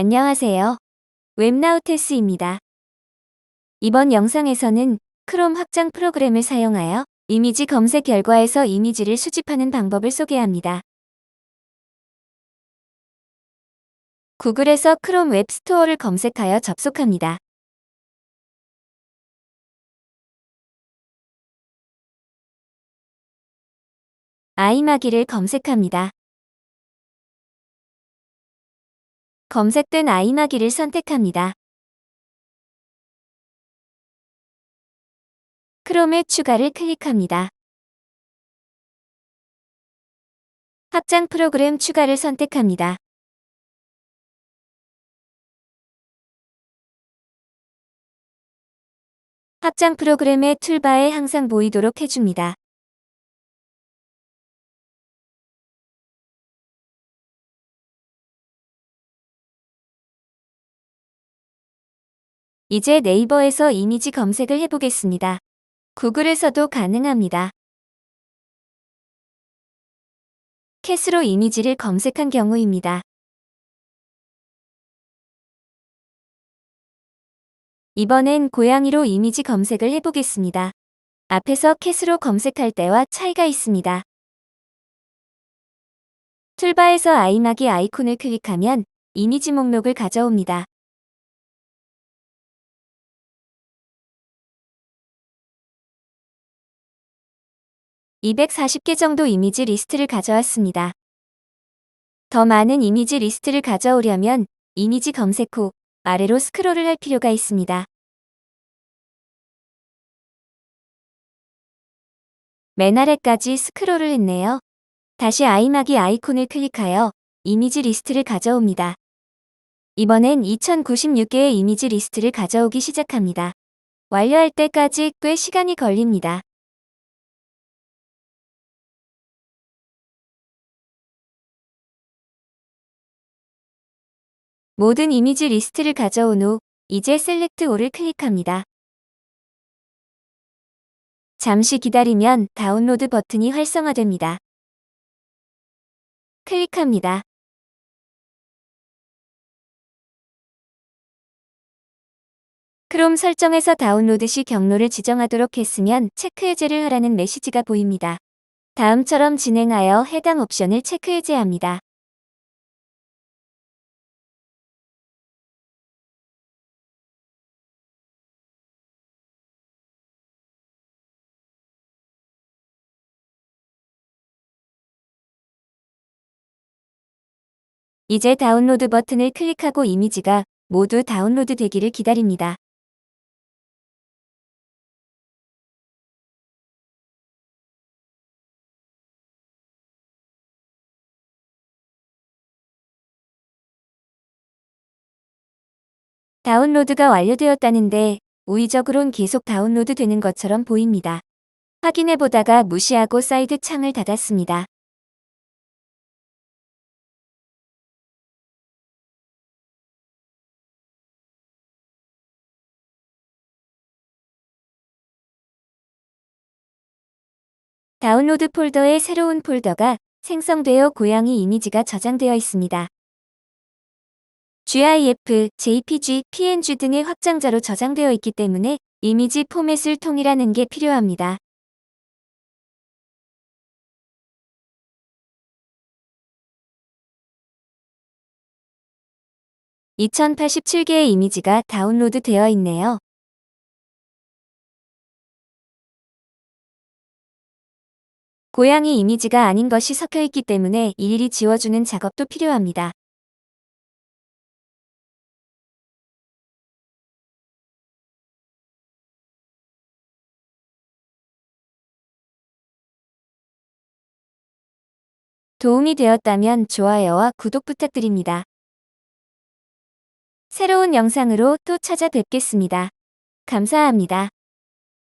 안녕하세요. 웹나우테스입니다. 이번 영상에서는 크롬 확장 프로그램을 사용하여 이미지 검색 결과에서 이미지를 수집하는 방법을 소개합니다. 구글에서 크롬 웹스토어를 검색하여 접속합니다. 아이마기를 검색합니다. 검색된 아이마기를 선택합니다. 크롬의 추가를 클릭합니다. 확장 프로그램 추가를 선택합니다. 확장 프로그램의 툴바에 항상 보이도록 해줍니다. 이제 네이버에서 이미지 검색을 해보겠습니다. 구글에서도 가능합니다. 캣으로 이미지를 검색한 경우입니다. 이번엔 고양이로 이미지 검색을 해보겠습니다. 앞에서 캣으로 검색할 때와 차이가 있습니다. 툴바에서 아이마기 아이콘을 클릭하면 이미지 목록을 가져옵니다. 240개 정도 이미지 리스트를 가져왔습니다. 더 많은 이미지 리스트를 가져오려면 이미지 검색 후 아래로 스크롤을 할 필요가 있습니다. 맨 아래까지 스크롤을 했네요. 다시 아이마기 아이콘을 클릭하여 이미지 리스트를 가져옵니다. 이번엔 2096개의 이미지 리스트를 가져오기 시작합니다. 완료할 때까지 꽤 시간이 걸립니다. 모든 이미지 리스트를 가져온 후 이제 셀렉트 올을 클릭합니다. 잠시 기다리면 다운로드 버튼이 활성화됩니다. 클릭합니다. 크롬 설정에서 다운로드 시 경로를 지정하도록 했으면 체크 해제를 하라는 메시지가 보입니다. 다음처럼 진행하여 해당 옵션을 체크 해제합니다. 이제 다운로드 버튼을 클릭하고 이미지가 모두 다운로드 되기를 기다립니다. 다운로드가 완료되었다는데 우의적으론 계속 다운로드 되는 것처럼 보입니다. 확인해 보다가 무시하고 사이드 창을 닫았습니다. ' 다운로드 폴더'에 새로운 폴더가 생성되어 고양이 이미지가 저장되어 있습니다. GIF, JPG, PNG 등의 확장자로 저장되어 있기 때문에 이미지 포맷을 통일하는 게 필요합니다. (2087개의) 이미지가 다운로드 되어 있네요. 고양이 이미지가 아닌 것이 섞여 있기 때문에 일일이 지워주는 작업도 필요합니다. 도움이 되었다면 좋아요와 구독 부탁드립니다. 새로운 영상으로 또 찾아뵙겠습니다. 감사합니다.